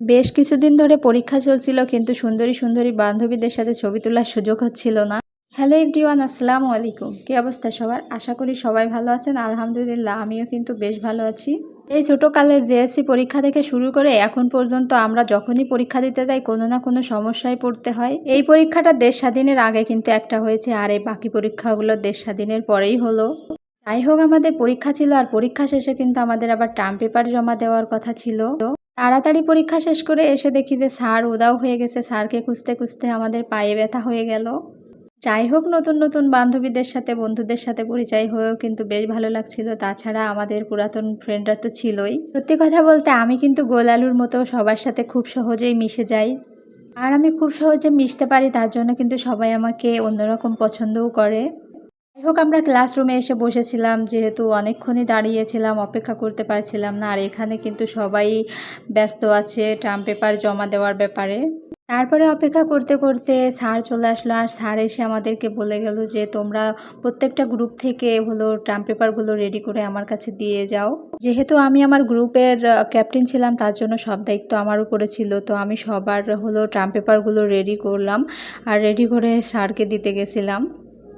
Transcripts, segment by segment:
বেশ কিছুদিন ধরে পরীক্ষা চলছিল, কিন্তু সুন্দরী সুন্দরী বান্ধবীদের সাথে ছবি তোলার সুযোগ হচ্ছিল না। হ্যালো এভরিওয়ান, আসসালামু আলাইকুম। কী অবস্থা সবার? আশা করি সবাই ভালো আছেন। আলহামদুলিল্লাহ, আমিও কিন্তু বেশ ভালো আছি। এই ছোটোকালে জেএসসি পরীক্ষা থেকে শুরু করে এখন পর্যন্ত আমরা যখনই পরীক্ষা দিতে যাই, কোনো না কোনো সমস্যায় পড়তে হয়। এই পরীক্ষাটা দেশ স্বাধীনের আগে কিন্তু একটা হয়েছে, আর এই বাকি পরীক্ষাগুলো দেশ স্বাধীনের পরেই হলো। যাই হোক, আমাদের পরীক্ষা ছিল, আর পরীক্ষা শেষে কিন্তু আমাদের আবার টার্ম পেপার জমা দেওয়ার কথা ছিল। তাড়াতাড়ি পরীক্ষা শেষ করে এসে দেখি যে স্যার উদাও হয়ে গেছে, স্যারকে খুঁজতে খুঁজতে আমাদের পায়ে ব্যথা হয়ে গেল। যাই হোক, নতুন নতুন বান্ধবীদের সাথে, বন্ধুদের সাথে পরিচয় হয়েও কিন্তু বেশ ভালো লাগছিল। তাছাড়া আমাদের পুরাতন ফ্রেন্ডরা তো ছিলই। সত্যি কথা বলতে আমি কিন্তু গোলালুর মতো সবার সাথে খুব সহজেই মিশে যাই। আর আমি খুব সহজে মিশতে পারি, তার জন্য কিন্তু সবাই আমাকে অন্যরকম পছন্দও করে। যাই হোক, আমরা ক্লাসরুমে এসে বসেছিলাম, যেহেতু অনেকক্ষণই দাঁড়িয়েছিলাম, অপেক্ষা করতে পারছিলাম না, আর এখানে কিন্তু সবাই ব্যস্ত আছে টার্ম পেপার জমা দেওয়ার ব্যাপারে। তারপরে অপেক্ষা করতে করতে স্যার চলে আসলো, আর স্যার এসে আমাদেরকে বলে গেল যে, তোমরা প্রত্যেকটা গ্রুপ থেকে হলো টার্ম পেপারগুলো রেডি করে আমার কাছে দিয়ে যাও। যেহেতু আমি আমার গ্রুপের ক্যাপ্টেন ছিলাম, তার জন্য সব দায়িত্ব আমার উপরে ছিল, তো আমি সবার হলো টার্ম পেপারগুলো রেডি করলাম, আর রেডি করে স্যারকে দিতে গেছিলাম।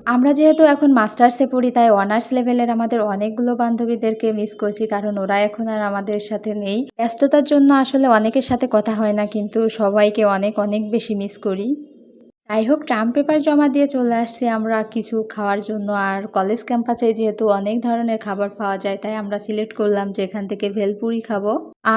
আমরা যেহেতু এখন মাস্টার্সে পড়ি, তাই অনার্স লেভেলের আমাদের অনেকগুলো বান্ধবীদেরকে মিস করছি, কারণ ওরা এখন আর আমাদের সাথে নেই। ব্যস্ততার জন্য আসলে অনেকের সাথে কথা হয় না, কিন্তু সবাইকে অনেক অনেক বেশি মিস করি। যাই হোক টার্ম পেপার জমা দিয়ে চলে আসছি আমরা কিছু খাওয়ার জন্য। আর কলেজ ক্যাম্পাসে যেহেতু অনেক ধরনের খাবার পাওয়া যায়, তাই আমরা সিলেক্ট করলাম যে এখান থেকে ভেলপুরি খাব।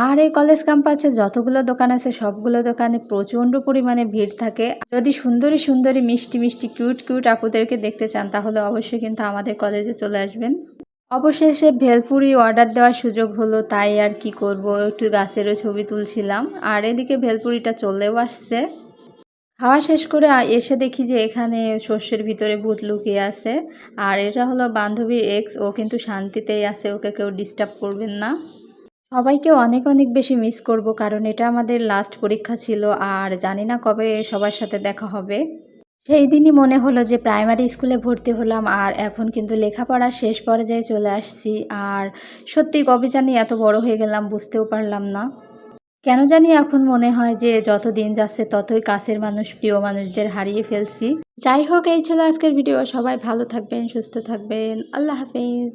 আর এই কলেজ ক্যাম্পাসে যতগুলো দোকান আছে, সবগুলো দোকানে প্রচণ্ড পরিমাণে ভিড় থাকে। যদি সুন্দরী সুন্দরী, মিষ্টি মিষ্টি কিউট কিউট আপুদেরকে দেখতে চান, তাহলে অবশ্যই কিন্তু আমাদের কলেজে চলে আসবেন। অবশেষে ভেলপুরি অর্ডার দেওয়ার সুযোগ হলো, তাই আর কি করব, একটু গাছেরও ছবি তুলছিলাম। আর এদিকে ভেলপুরিটা চলেও আসছে। খাওয়া শেষ করে এসে দেখি যে এখানে শস্যের ভিতরে ভূত লুকিয়ে আছে। আর এটা হলো বান্ধবীর এক্স ও কিন্তু শান্তিতেই আছে, ওকে কেউ ডিস্টার্ব করবেন না। সবাইকে অনেক অনেক বেশি মিস করব, কারণ এটা আমাদের লাস্ট পরীক্ষা ছিল, আর জানি না কবে সবার সাথে দেখা হবে। সেই দিনই মনে হলো যে প্রাইমারি স্কুলে ভর্তি হলাম, আর এখন কিন্তু লেখাপড়া শেষ পর্যায়ে চলে আসছি। আর সত্যি কবে জানি এত বড় হয়ে গেলাম, বুঝতেও পারলাম না। কেন জানি এখন মনে হয় যে যত দিন যাচ্ছে ততই কাছের মানুষ, প্রিয় মানুষদের হারিয়ে ফেলছি। যাই হোক, এই ছিল আজকের ভিডিও। সবাই ভালো থাকবেন, সুস্থ থাকবেন। আল্লাহ হাফিজ।